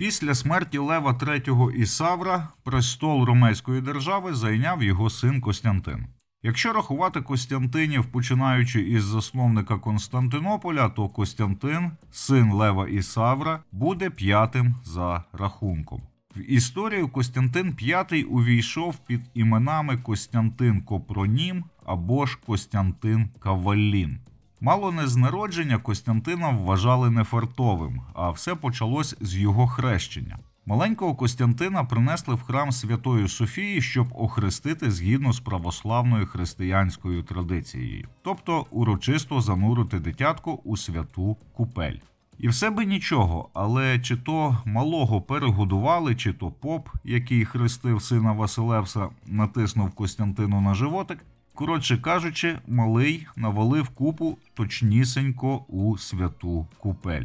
Після смерті Лева III Ісавра престол Ромейської держави зайняв його син Костянтин. Якщо рахувати Костянтинів, починаючи із засновника Константинополя, то Костянтин, син Лева Ісавра, буде п'ятим за рахунком. В історію Костянтин V увійшов під іменами Костянтин Копронім або ж Костянтин Кавалін. Мало не з народження Костянтина вважали нефартовим, а все почалось з його хрещення. Маленького Костянтина принесли в храм Святої Софії, щоб охрестити згідно з православною християнською традицією, тобто урочисто занурити дитятко у святу купель. І все би нічого, але чи то малого перегодували, чи то поп, який хрестив сина Василевса, натиснув Костянтину на животик. Коротше кажучи, малий навалив купу точнісенько у святу купель.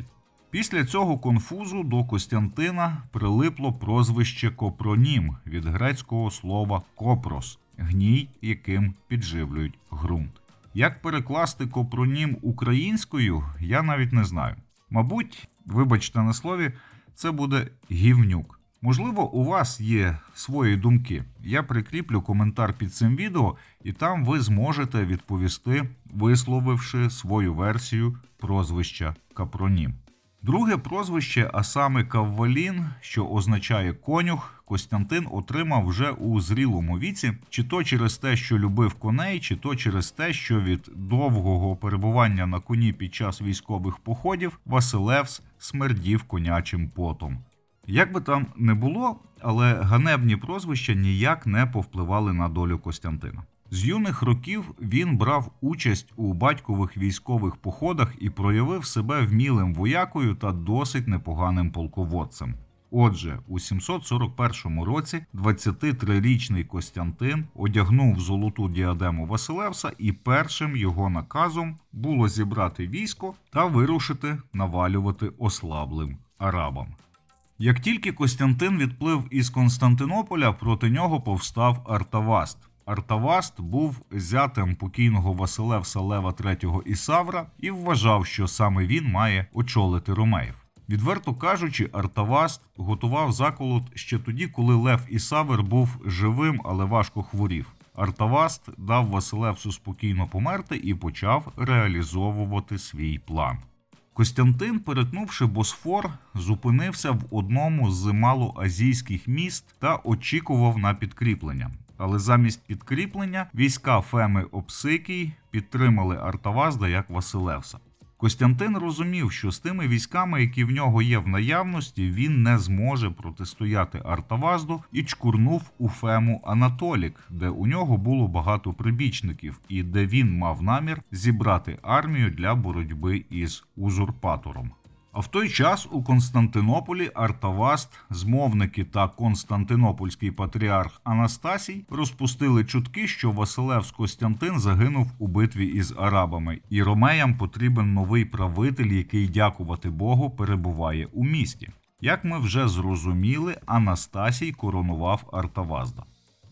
Після цього конфузу до Костянтина прилипло прозвище Копронім від грецького слова копрос гній, яким підживлюють ґрунт. Як перекласти копронім українською, я навіть не знаю. Мабуть, вибачте на слові, це буде гівнюк. Можливо, у вас є свої думки. Я прикріплю коментар під цим відео, і там ви зможете відповісти, висловивши свою версію прозвища Капронім. Друге прозвище, а саме Каввалін, що означає конюх, Костянтин отримав вже у зрілому віці, чи то через те, що любив коней, чи то через те, що від довгого перебування на коні під час військових походів Василевс смердів конячим потом. Як би там не було, але ганебні прозвища ніяк не повпливали на долю Костянтина. З юних років він брав участь у батькових військових походах і проявив себе вмілим воякою та досить непоганим полководцем. Отже, у 741 році 23-річний Костянтин одягнув золоту діадему Василевса, і першим його наказом було зібрати військо та вирушити навалювати ослаблим арабам. Як тільки Костянтин відплив із Константинополя, проти нього повстав Артаваст. Артаваст був зятем покійного Василевса Лева III Ісавра і вважав, що саме він має очолити ромеїв. Відверто кажучи, Артаваст готував заколот ще тоді, коли Лев Ісавр був живим, але важко хворів. Артаваст дав Василевсу спокійно померти і почав реалізовувати свій план. Костянтин, перетнувши Босфор, зупинився в одному з малоазійських міст та очікував на підкріплення. Але замість підкріплення війська Феми Обсикій підтримали Артавазда як Василевса. Костянтин розумів, що з тими військами, які в нього є в наявності, він не зможе протистояти Артавазду і чкурнув у Фему Анатолік, де у нього було багато прибічників, і де він мав намір зібрати армію для боротьби із узурпатором. А в той час у Константинополі Артаваст, змовники та константинопольський патріарх Анастасій розпустили чутки, що Василевс Костянтин загинув у битві із арабами, і ромеям потрібен новий правитель, який, дякувати Богу, перебуває у місті. Як ми вже зрозуміли, Анастасій коронував Артавазда.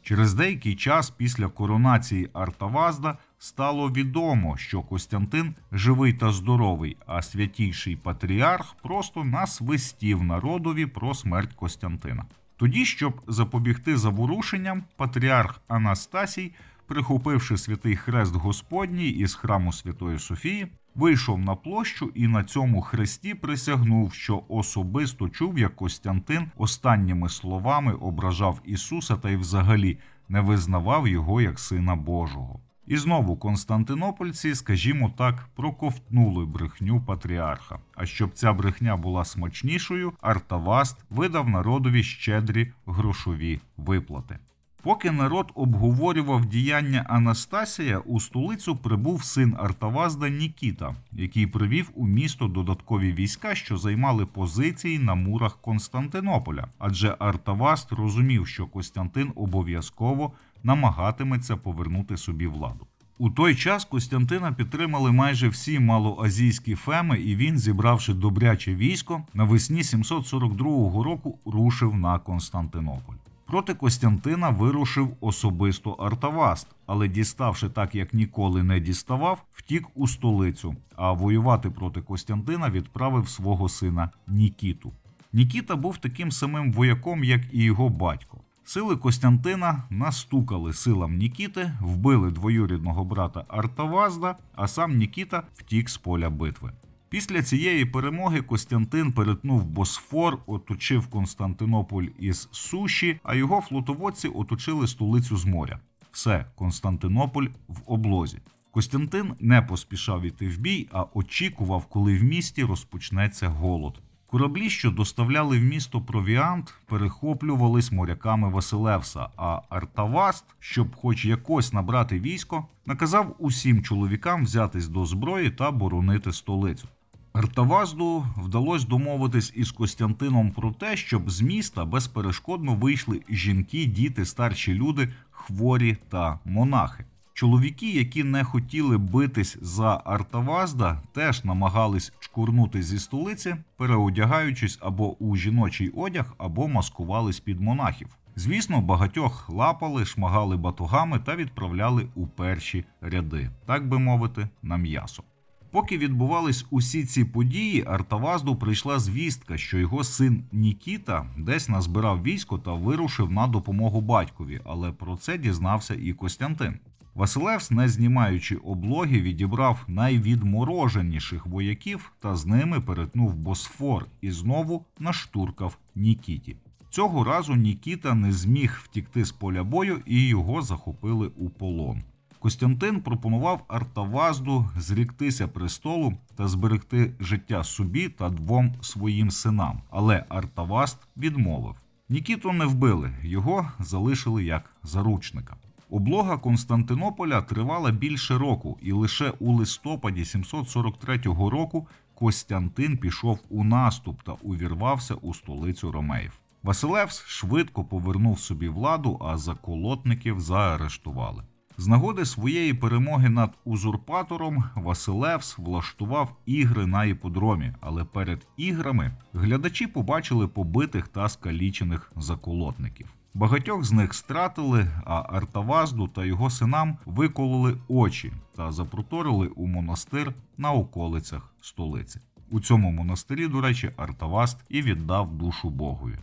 Через деякий час після коронації Артавазда стало відомо, що Костянтин живий та здоровий, а святійший патріарх просто насвистів народові про смерть Костянтина. Тоді, щоб запобігти заворушенням, патріарх Анастасій, прихопивши святий хрест Господній із храму Святої Софії, вийшов на площу і на цьому хресті присягнув, що особисто чув, як Костянтин останніми словами ображав Ісуса та й взагалі не визнавав його як сина Божого. І знову Константинопольці, скажімо так, проковтнули брехню патріарха. А щоб ця брехня була смачнішою, Артаваст видав народові щедрі грошові виплати. Поки народ обговорював діяння Анастасія, у столицю прибув син Артавазда Нікіта, який привів у місто додаткові війська, що займали позиції на мурах Константинополя. Адже Артаваст розумів, що Костянтин обов'язково намагатиметься повернути собі владу. У той час Костянтина підтримали майже всі малоазійські феми, і він, зібравши добряче військо, навесні 742 року рушив на Константинополь. Проти Костянтина вирушив особисто Артаваст, але діставши так, як ніколи не діставав, втік у столицю. А воювати проти Костянтина відправив свого сина Нікіту. Нікіта був таким самим вояком, як і його батько. Сили Костянтина настукали силам Нікіти, вбили двоюрідного брата Артавазда, а сам Нікіта втік з поля битви. Після цієї перемоги Костянтин перетнув Босфор, оточив Константинополь із суші, а його флотоводці оточили столицю з моря. Все, Константинополь в облозі. Костянтин не поспішав іти в бій, а очікував, коли в місті розпочнеться голод. Кораблі, що доставляли в місто провіант, перехоплювались моряками Василевса. А Артаваст, щоб хоч якось набрати військо, наказав усім чоловікам взятись до зброї та боронити столицю. Артавазду вдалося домовитись із Костянтином про те, щоб з міста безперешкодно вийшли жінки, діти, старші люди, хворі та монахи. Чоловіки, які не хотіли битись за Артавазда, теж намагались чкурнути зі столиці, переодягаючись або у жіночий одяг, або маскувались під монахів. Звісно, багатьох лапали, шмагали батогами та відправляли у перші ряди, так би мовити, на м'ясо. Поки відбувались усі ці події, Артавазду прийшла звістка, що його син Нікіта десь назбирав військо та вирушив на допомогу батькові, але про це дізнався і Костянтин. Василевс, не знімаючи облоги, відібрав найвідмороженіших вояків та з ними перетнув Босфор і знову наштуркав Нікіті. Цього разу Нікіта не зміг втікти з поля бою і його захопили у полон. Костянтин пропонував Артавазду зріктися престолу та зберегти життя собі та двом своїм синам, але Артаваст відмовив. Нікіту не вбили, його залишили як заручника. Облога Константинополя тривала більше року, і лише у листопаді 743 року Костянтин пішов у наступ та увірвався у столицю Ромеїв. Василевс швидко повернув собі владу, а заколотників заарештували. З нагоди своєї перемоги над узурпатором Василевс влаштував ігри на іподромі, але перед іграми глядачі побачили побитих та скалічених заколотників. Багатьох з них стратили, а Артавазду та його синам викололи очі та запроторили у монастир на околицях столиці. У цьому монастирі, до речі, Артаваст і віддав душу Богові.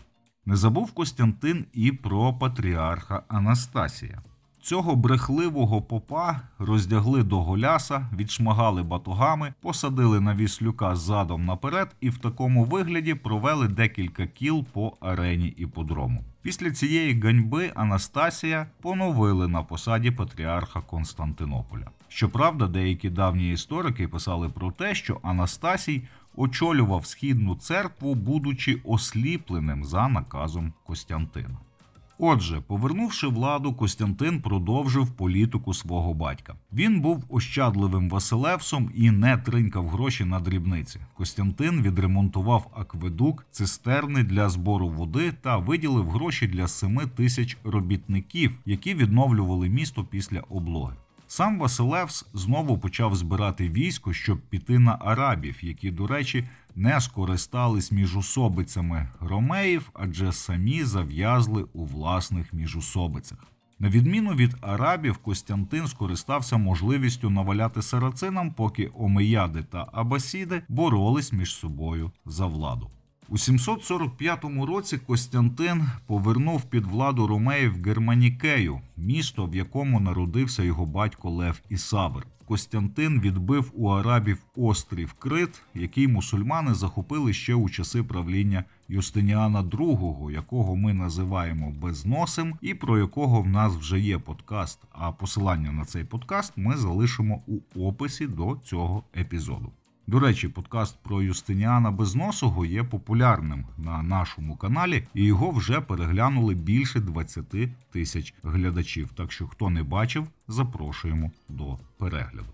Не забув Костянтин і про патріарха Анастасія. Цього брехливого попа роздягли до голяса, відшмагали батогами, посадили на віслюка задом наперед і в такому вигляді провели декілька кіл по арені іподрому. Після цієї ганьби Анастасія поновили на посаді патріарха Константинополя. Щоправда, деякі давні історики писали про те, що Анастасій очолював східну церкву, будучи осліпленим за наказом Костянтина. Отже, повернувши владу, Костянтин продовжив політику свого батька. Він був ощадливим Василевсом і не тринькав гроші на дрібниці. Костянтин відремонтував акведук, цистерни для збору води та виділив гроші для семи тисяч робітників, які відновлювали місто після облоги. Сам Василевс знову почав збирати військо, щоб піти на арабів, які, до речі, не скористались міжусобицями ромеїв, адже самі зав'язли у власних міжусобицях. На відміну від арабів, Костянтин скористався можливістю наваляти сарацинам, поки омеяди та абасіди боролись між собою за владу. У 745 році Костянтин повернув під владу ромеїв Германікею, місто, в якому народився його батько Лев Ісавр. Костянтин відбив у арабів острів Крит, який мусульмани захопили ще у часи правління Юстиніана II, якого ми називаємо безносим, і про якого в нас вже є подкаст. А посилання на цей подкаст ми залишимо у описі до цього епізоду. До речі, подкаст про Юстиніана Безносого є популярним на нашому каналі, і його вже переглянули більше 20 тисяч глядачів. Так що, хто не бачив, запрошуємо до перегляду.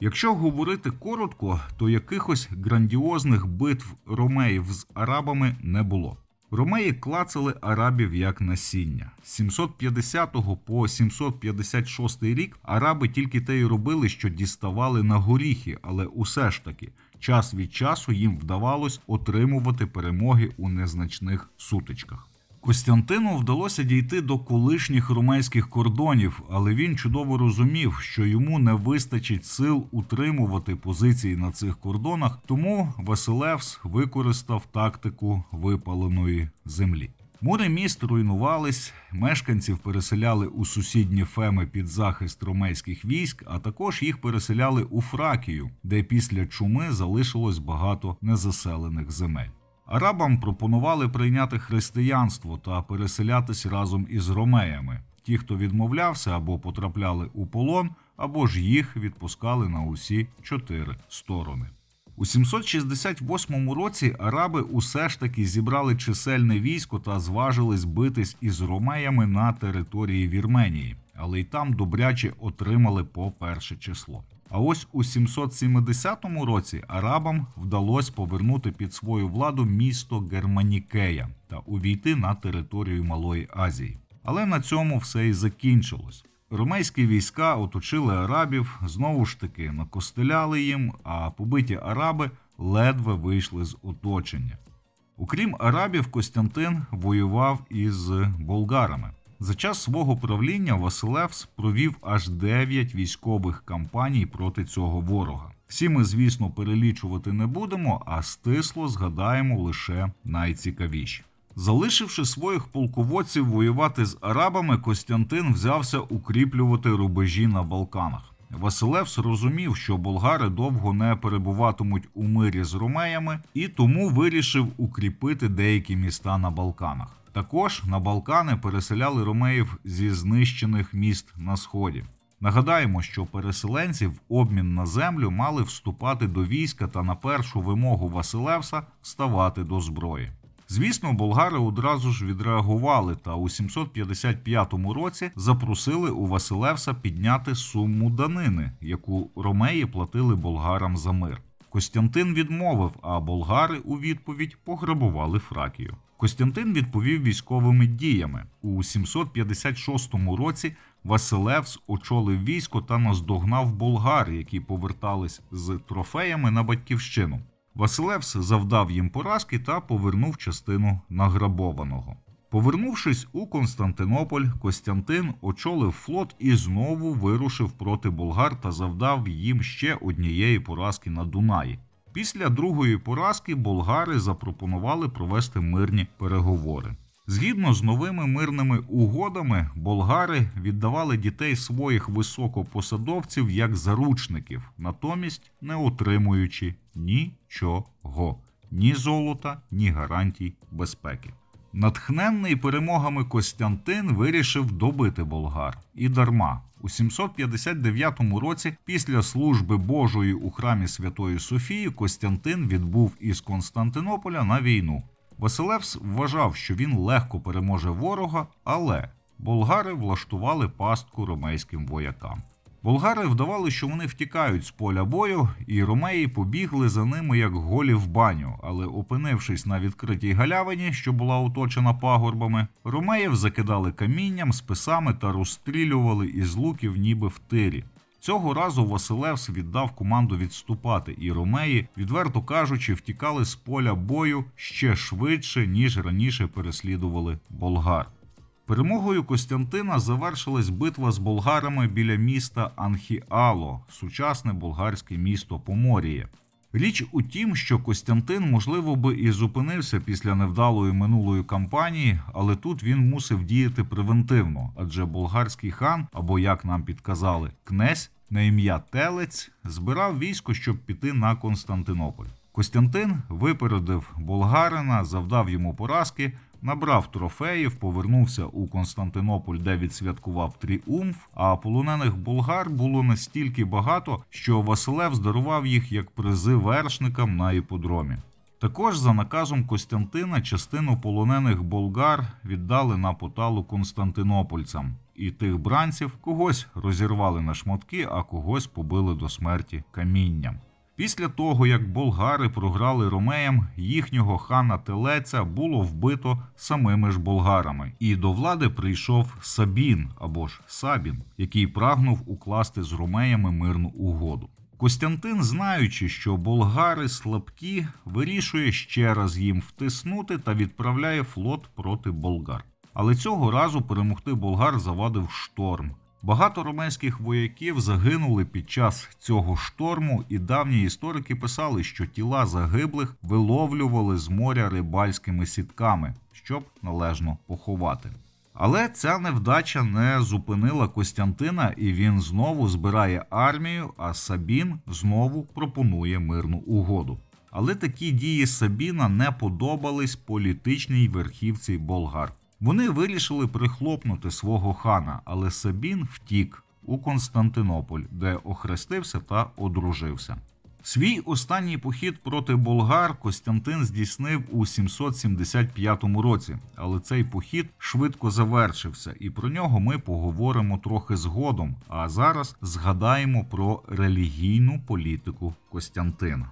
Якщо говорити коротко, то якихось грандіозних битв ромеїв з арабами не було. Ромеї клацали арабів як насіння. З 750 по 756 рік араби тільки те й робили, що діставали на горіхи, але усе ж таки час від часу їм вдавалось отримувати перемоги у незначних сутичках. Костянтину вдалося дійти до колишніх румейських кордонів, але він чудово розумів, що йому не вистачить сил утримувати позиції на цих кордонах, тому Василевс використав тактику випаленої землі. Мури міст руйнувались, мешканців переселяли у сусідні феми під захист ромейських військ, а також їх переселяли у Фракію, де після чуми залишилось багато незаселених земель. Арабам пропонували прийняти християнство та переселятись разом із ромеями. Ті, хто відмовлявся або потрапляли у полон, або ж їх відпускали на усі чотири сторони. У 768 році араби усе ж таки зібрали чисельне військо та зважились битись із ромеями на території Вірменії, але й там добряче отримали по перше число. А ось у 770 році арабам вдалося повернути під свою владу місто Германікея та увійти на територію Малої Азії. Але на цьому все і закінчилось. Ромейські війська оточили арабів, знову ж таки накостеляли їм, а побиті араби ледве вийшли з оточення. Окрім арабів, Костянтин воював із болгарами. За час свого правління Василевс провів аж 9 військових кампаній проти цього ворога. Всі ми, звісно, перелічувати не будемо, а стисло згадаємо лише найцікавіші. Залишивши своїх полководців воювати з арабами, Костянтин взявся укріплювати рубежі на Балканах. Василевс розумів, що болгари довго не перебуватимуть у мирі з ромеями, і тому вирішив укріпити деякі міста на Балканах. Також на Балкани переселяли ромеїв зі знищених міст на сході. Нагадаємо, що переселенці в обмін на землю мали вступати до війська та на першу вимогу Василевса ставати до зброї. Звісно, болгари одразу ж відреагували та у 755 році запросили у Василевса підняти суму данини, яку ромеї платили болгарам за мир. Костянтин відмовив, а болгари у відповідь пограбували Фракію. Костянтин відповів військовими діями. У 756 році Василевс очолив військо та наздогнав болгар, які повертались з трофеями на батьківщину. Василевс завдав їм поразки та повернув частину награбованого. Повернувшись у Константинополь, Костянтин очолив флот і знову вирушив проти болгар та завдав їм ще однієї поразки на Дунаї. Після другої поразки болгари запропонували провести мирні переговори. Згідно з новими мирними угодами, болгари віддавали дітей своїх високопосадовців як заручників, натомість не отримуючи нічого, ні золота, ні гарантій безпеки. Натхненний перемогами Костянтин вирішив добити болгар і дарма. У 759 році, після служби Божої у храмі Святої Софії, Костянтин відбув із Константинополя на війну. Василевс вважав, що він легко переможе ворога, але болгари влаштували пастку ромейським воякам. Болгари вдавали, що вони втікають з поля бою, і ромеї побігли за ними як голі в баню. Але опинившись на відкритій галявині, що була оточена пагорбами, ромеїв закидали камінням, списами та розстрілювали із луків, ніби в тирі. Цього разу Василевс віддав команду відступати, і ромеї, відверто кажучи, втікали з поля бою ще швидше, ніж раніше переслідували болгар. Перемогою Костянтина завершилась битва з болгарами біля міста Анхіало, сучасне болгарське місто Поморіє. Річ у тім, що Костянтин, можливо, би і зупинився після невдалої минулої кампанії, але тут він мусив діяти превентивно, адже болгарський хан, або як нам підказали, князь на ім'я Телець збирав військо, щоб піти на Константинополь. Костянтин випередив болгарина, завдав йому поразки, набрав трофеїв, повернувся у Константинополь, де відсвяткував тріумф. А полонених болгар було настільки багато, що Василев здарував їх як призи вершникам на іподромі. Також за наказом Костянтина частину полонених болгар віддали на поталу константинопольцям, і тих бранців когось розірвали на шматки, а когось побили до смерті камінням. Після того, як болгари програли ромеям, їхнього хана Телеця було вбито самими ж болгарами, і до влади прийшов Сабін або ж Сабін, який прагнув укласти з ромеями мирну угоду. Костянтин, знаючи, що болгари слабкі, вирішує ще раз їм втиснути та відправляє флот проти болгар. Але цього разу перемогти болгар завадив шторм. Багато ромейських вояків загинули під час цього шторму, і давні історики писали, що тіла загиблих виловлювали з моря рибальськими сітками, щоб належно поховати. Але ця невдача не зупинила Костянтина, і він знову збирає армію, а Сабін знову пропонує мирну угоду. Але такі дії Сабіна не подобались політичній верхівці болгар. Вони вирішили прихлопнути свого хана, але Сабін втік у Константинополь, де охрестився та одружився. Свій останній похід проти болгар Костянтин здійснив у 775 році, але цей похід швидко завершився, і про нього ми поговоримо трохи згодом. А зараз згадаємо про релігійну політику Костянтина.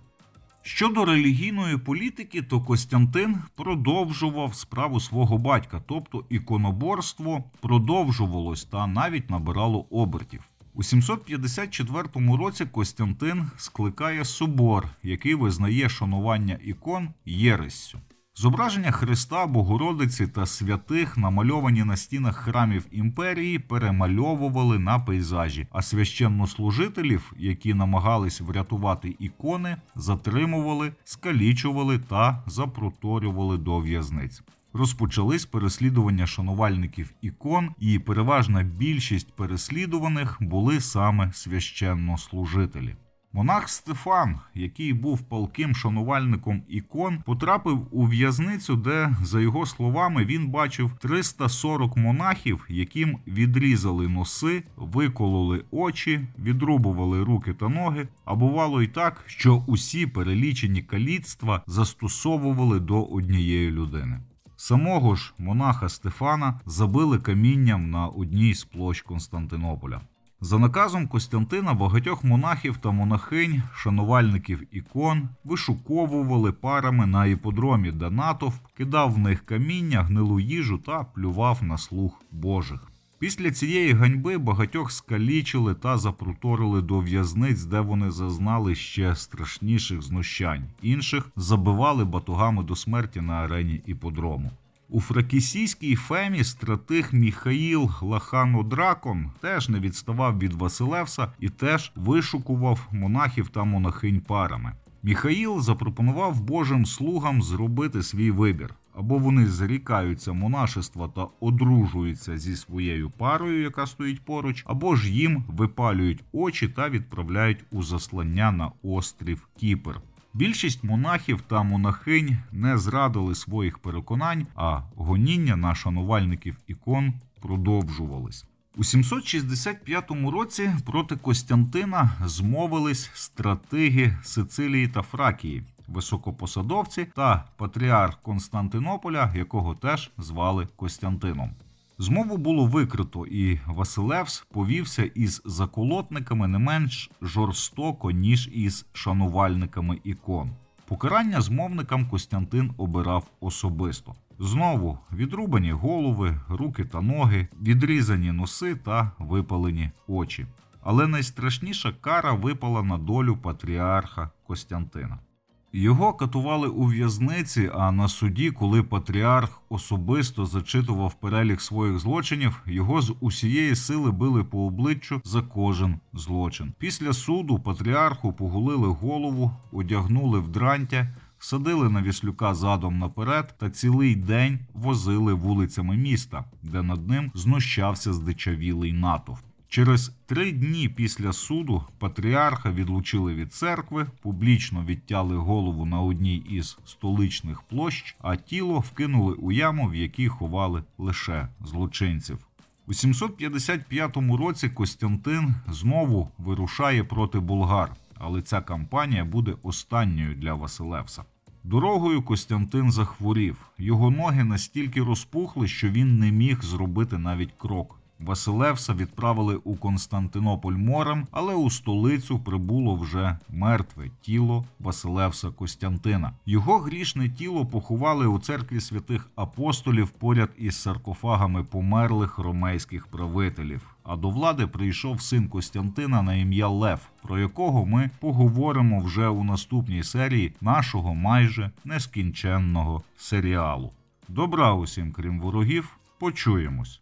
Щодо релігійної політики, то Костянтин продовжував справу свого батька, тобто іконоборство продовжувалось та навіть набирало обертів. У 754 році Костянтин скликає собор, який визнає шанування ікон єрессю. Зображення Христа, Богородиці та святих, намальовані на стінах храмів імперії, перемальовували на пейзажі, а священнослужителів, які намагались врятувати ікони, затримували, скалічували та запроторювали до в'язниць. Розпочались переслідування шанувальників ікон, і переважна більшість переслідуваних були саме священнослужителі. Монах Стефан, який був палким шанувальником ікон, потрапив у в'язницю, де, за його словами, він бачив 340 монахів, яким відрізали носи, викололи очі, відрубували руки та ноги. А бувало й так, що усі перелічені каліцтва застосовували до однієї людини. Самого ж монаха Стефана забили камінням на одній з площ Константинополя. За наказом Костянтина багатьох монахів та монахинь, шанувальників ікон, вишуковували парами на іподромі, де натовп кидав в них каміння, гнилу їжу та плював на слух Божих. Після цієї ганьби багатьох скалічили та запруторили до в'язниць, де вони зазнали ще страшніших знущань. Інших забивали батугами до смерті на арені іподрому. У фракісійській фемі стратег Міхаїл Лахано-Дракон теж не відставав від Василевса і теж вишукував монахів та монахинь парами. Міхаїл запропонував Божим слугам зробити свій вибір. Або вони зрікаються монашества та одружуються зі своєю парою, яка стоїть поруч, або ж їм випалюють очі та відправляють у заслання на острів Кіпр. Більшість монахів та монахинь не зрадили своїх переконань, а гоніння на шанувальників ікон продовжувались. У 765 році проти Костянтина змовились стратеги Сицилії та Фракії, високопосадовці та патріарх Константинополя, якого теж звали Костянтином. Змову було викрито, і Василевс повівся із заколотниками не менш жорстоко, ніж із шанувальниками ікон. Покарання змовникам Костянтин обирав особисто. Знову відрубані голови, руки та ноги, відрізані носи та випалені очі. Але найстрашніша кара випала на долю патріарха Костянтина. Його катували у в'язниці, а на суді, коли патріарх особисто зачитував перелік своїх злочинів, його з усієї сили били по обличчю за кожен злочин. Після суду патріарху погулили голову, одягнули в дрантя, садили на віслюка задом наперед та цілий день возили вулицями міста, де над ним знущався здичавілий натовп. Через три дні після суду патріарха відлучили від церкви, публічно відтяли голову на одній із столичних площ, а тіло вкинули у яму, в якій ховали лише злочинців. У 755 році Костянтин знову вирушає проти булгар, але ця кампанія буде останньою для Василевса. Дорогою Костянтин захворів. Його ноги настільки розпухли, що він не міг зробити навіть крок. Василевса відправили у Константинополь морем, але у столицю прибуло вже мертве тіло Василевса Костянтина. Його грішне тіло поховали у церкві святих апостолів поряд із саркофагами померлих ромейських правителів. А до влади прийшов син Костянтина на ім'я Лев, про якого ми поговоримо вже у наступній серії нашого майже нескінченного серіалу. Добра усім, крім ворогів, почуємось.